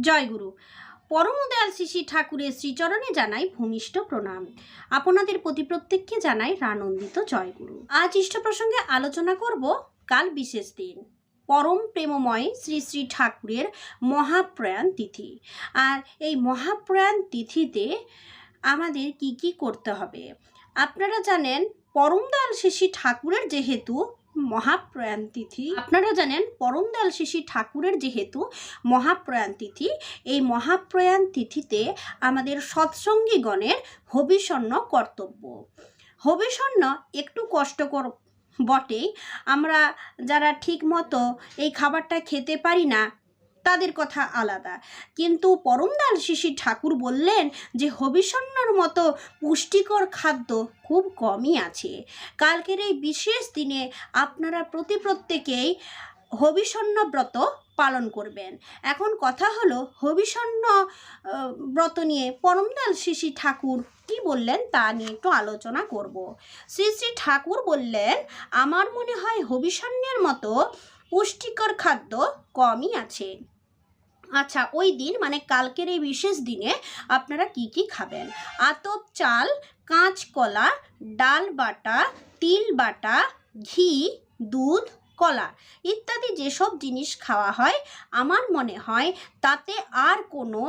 জয়গুরু পরমদয়াল শ্রী ঠাকুরের শ্রীচরণে জানাই ভূমিষ্ঠ প্রণাম। আপনাদের প্রতি প্রত্যেককে জানাই রানন্দিত জয়গুরু আজ ইষ্ট প্রসঙ্গে আলোচনা করব কাল বিশেষ দিন, পরম প্রেমময় শ্রী শ্রী ঠাকুরের মহাপ্রয়াণ তিথি। আর এই মহাপ্রয়াণ তিথিতে আমাদের কি কি করতে হবে? আপনারা জানেন, পরমদয়াল শ্রী ঠাকুরের যেহেতু মহাপ্রয়াণ তিথি আপনারা জানেন পরমদয়াল শিশি ঠাকুরের যেহেতু মহাপ্রয়াণ তিথি এই মহাপ্রয়াণ তিথিতে আমাদের সৎসঙ্গীগণের হবিষণ্য কর্তব্য। হবিষণ্য একটু কষ্টকর বটেই। আমরা যারা ঠিক মতো এই খাবারটা খেতে পারি না তাদের কথা আলাদা। কিন্তু পরমদাল শিশি ঠাকুর বললেন যে হবিষণ্যর মতো পুষ্টিকর খাদ্য খুব কমই আছে। কালকের এই বিশেষ দিনে আপনারা প্রতি প্রত্যেকেই হবিষণ্য ব্রত পালন করবেন। এখন কথা হলো হবিষণ্য ব্রত নিয়ে পরমদাল শিশি ঠাকুর কি বললেন তা নিয়ে একটু আলোচনা করব। শ্রী শ্রী ঠাকুর বললেন, আমার মনে হয় হবিষণ্যের মতো পুষ্টিকর খাদ্য কমই আছে। আচ্ছা ওই দিন মানে কালকের এই বিশেষ দিনে আপনারা কি কি খাবেন? আতপ চাল কাঁচকলা ডাল বাটা, তিল বাটা, ঘি, দুধ, কলা ইত্যাদি যেসব জিনিস খাওয়া হয়, আমার মনে হয় তাতে আর কোনো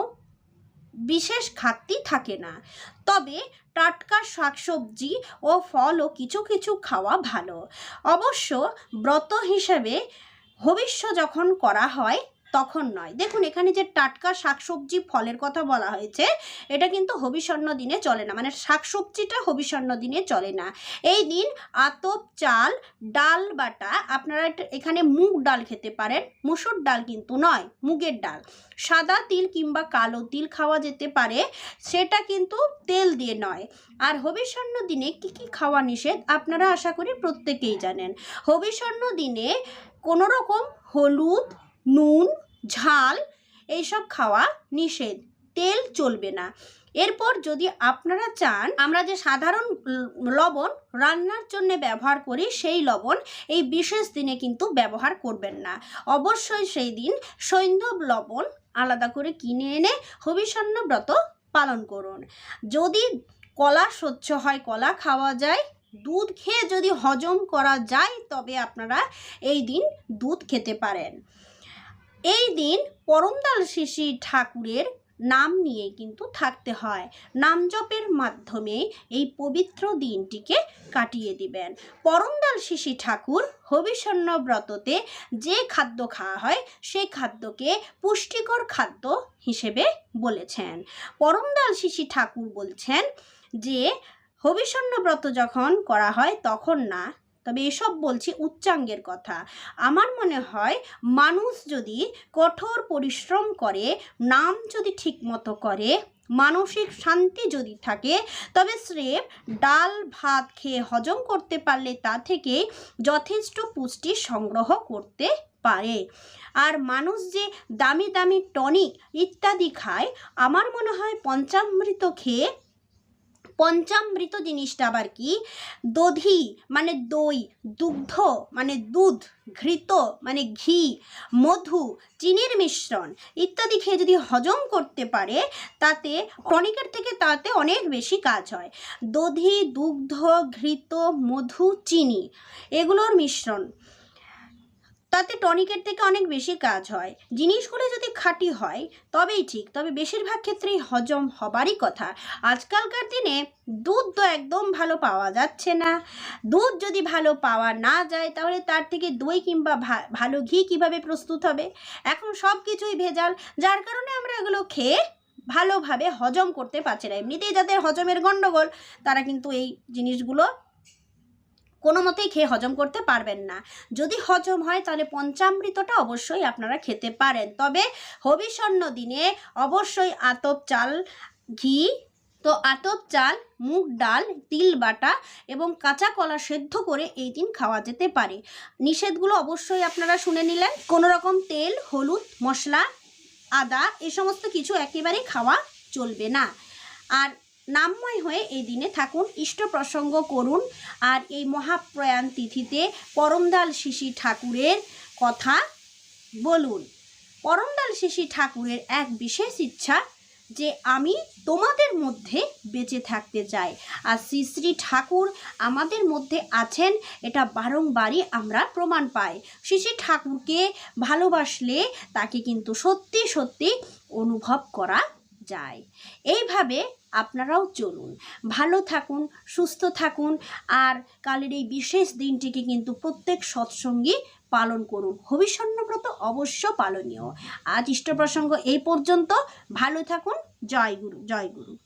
বিশেষ ঘাটতি থাকে না। তবে টাটকা শাকসবজি ও ফলও কিছু কিছু খাওয়া ভালো। অবশ্য ব্রত হিসেবে ভবিষ্য যখন করা হয় তখন নয়। দেখুন, এখানে যে টাটকা শাকসবজি ফলের কথা বলা হয়েছে, এটা কিন্তু হবিষণ্য দিনে চলে না। মানে শাকসবজিটা হবিষণ্য দিনে চলে না। এই দিন আতপ চাল, ডাল বাটা, আপনারা এখানে মুগ ডাল খেতে পারেন। মুসুর ডাল কিন্তু নয়, মুগের ডাল। সাদা তিল কিংবা কালো তিল খাওয়া যেতে পারে, সেটা কিন্তু তেল দিয়ে নয়। আর হবিষণ্য দিনে কি কি খাওয়া নিষেধ, আপনারা আশা করি প্রত্যেকেই জানেন। হবিষণ্য দিনে কোনো রকম হলুদ নুন, ঝাল, এইসব খাওয়া নিষেধ। তেল চলবে না। এরপর যদি আপনারা চান, আমরা যে সাধারণ লবণ রান্নার জন্য ব্যবহার করি, সেই লবণ এই বিশেষ দিনে কিন্তু ব্যবহার করবেন না। অবশ্যই সেই দিন সৈন্ধব লবণ আলাদা করে কিনে এনে হবিষণ্য ব্রত পালন করুন। যদি কলা স্বচ্ছ হয়, কলা খাওয়া যায়, দুধ খেয়ে যদি হজম করা যায়, তবে আপনারা এই দিন দুধ খেতে পারেন। এই দিন পরমদাল শিশি ঠাকুরের নাম নিয়ে কিন্তু থাকতে হয়। নাম জপের মাধ্যমে এই পবিত্র দিনটিকে কাটিয়ে দিবেন। পরমদাল শিশি ঠাকুর হবিষণ্য ব্রততে যে খাদ্য খাওয়া হয় সেই খাদ্যকে পুষ্টিকর খাদ্য হিসেবে বলেছেন। পরমদাল শিশি ঠাকুর বলছেন যে হবিষণ্য ব্রত যখন করা হয়, তখন না তবে এসব বলছি উচ্চাঙ্গের কথা। আমার মনে হয় মানুষ যদি কঠোর পরিশ্রম করে, নাম যদি ঠিকমতো করে, মানসিক শান্তি যদি থাকে, তবে স্রেফ ডাল ভাত খেয়ে হজম করতে পারলে তা থেকে যথেষ্ট পুষ্টি সংগ্রহ করতে পারে। আর মানুষ যে দামি দামি টনিক ইত্যাদি খায়, আমার মনে হয় পঞ্চামৃত খেয়ে পঞ্চামৃত জিনিসটা আবার কি? দধি মানে দই, দুগ্ধ মানে দুধ, ঘৃত মানে ঘি, মধু, চিনির মিশ্রণ ইত্যাদি খেয়ে যদি হজম করতে পারে, তাতে টনিকের থেকে তাতে অনেক বেশি কাজ হয়। দধি, দুগ্ধ, ঘৃত, মধু, চিনি, এগুলোর মিশ্রণ। তাতে টনিকের থেকে অনেক বেশি কাজ হয়। জিনিসগুলো যদি খাঁটি হয়, তবেই ঠিক। তবে বেশিরভাগ ক্ষেত্রেই হজম হবারই কথা। আজকালকার দিনে দুধ তো একদম ভালো পাওয়া যাচ্ছে না। দুধ যদি ভালো পাওয়া না যায়, তাহলে তার থেকে দই কিংবা ভালো ঘি কীভাবে প্রস্তুত হবে? এখন সব কিছুই ভেজাল, যার কারণে আমরা এগুলো খেয়ে ভালোভাবে হজম করতে পারছি না। এমনিতেই যাদের হজমের গণ্ডগোল, তারা কিন্তু এই জিনিসগুলো কোনো মতেই খেয়ে হজম করতে পারবেন না। যদি হজম হয়, তাহলে পঞ্চামৃতটা অবশ্যই আপনারা খেতে পারেন। তবে হবিষণ্য দিনে অবশ্যই আতপ চাল, ঘি, তো আতপ চাল, মুগ ডাল, তিল বাটা এবং কাঁচা কলা সেদ্ধ করে এই দিন খাওয়া যেতে পারে। নিষেধগুলো অবশ্যই আপনারা শুনে নিলেন। কোনো রকম তেল, হলুদ, মশলা, আদা, এ সমস্ত কিছু একেবারেই খাওয়া চলবে না। আর নামময় হয়ে এই দিনে থাকুন, ইষ্ট প্রসঙ্গ করুন, আর এই মহাপ্রয়াণ তিথিতে পরমদাল শিশি ঠাকুরের কথা বলুন। পরমদাল শিশি ঠাকুরের এক বিশেষ ইচ্ছা যে আমি তোমাদের মধ্যে বেঁচে থাকতে চাই। আর শ্রী শ্রী ঠাকুর আমাদের মধ্যে আছেন, এটা বারংবারই আমরা প্রমাণ পাই। শ্রী শ্রী ঠাকুরকে ভালোবাসলে তাকে কিন্তু সত্যি সত্যি অনুভব করা যায়। এইভাবে আপনারাও চলুন। ভালো থাকুন, সুস্থ থাকুন, আর কালের এই বিশেষ দিনটিকে কিন্তু প্রত্যেক সৎসঙ্গী পালন করুন। হবিষণ্যব্রত অবশ্য পালনীয়। আজ ইষ্ট প্রসঙ্গ এই পর্যন্ত। ভালো থাকুন। জয় গুরু জয় গুরু।